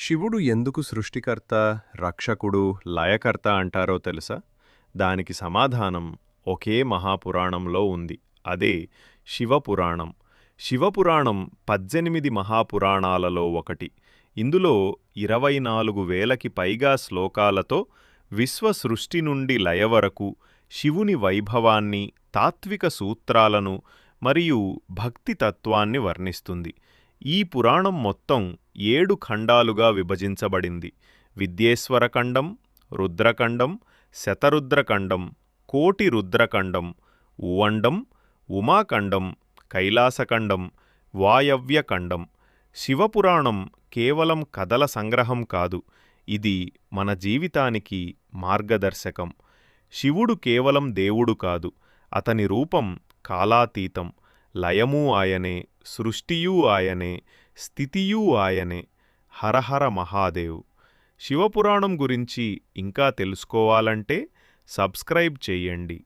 శివుడు ఎందుకు సృష్టికర్త రక్షకుడు లయకర్త అంటారో తెలుసా? దానికి సమాధానం ఒకే మహాపురాణంలో ఉంది. అదే శివపురాణం. శివపురాణం పద్దెనిమిది మహాపురాణాలలో ఒకటి. ఇందులో ఇరవై నాలుగు వేలకి పైగా శ్లోకాలతో విశ్వ సృష్టి నుండి లయ వరకు శివుని వైభవాన్ని తాత్విక సూత్రాలను మరియు భక్తి తత్వాన్ని వర్ణిస్తుంది. ఈ పురాణం మొత్తం ఏడు ఖండాలుగా విభజించబడింది. విద్యేశ్వరఖండం రుద్రఖండం శతరుద్రఖండం కోటి రుద్రఖండం ఉవండం ఉమాఖండం కైలాసఖండం వాయవ్యఖండం. శివపురాణం కేవలం కథల సంగ్రహం కాదు ఇది మన జీవితానికి మార్గదర్శకం. శివుడు కేవలం దేవుడు కాదు అతని రూపం కాలాతీతం. లయమూ ఆయనే సృష్టియూ ఆయనే స్థితియూ ఆయనే హరహర మహాదేవ్. శివపురాణం గురించి ఇంకా తెలుసుకోవాలంటే సబ్స్క్రైబ్ చేయండి.